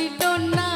না দিল না।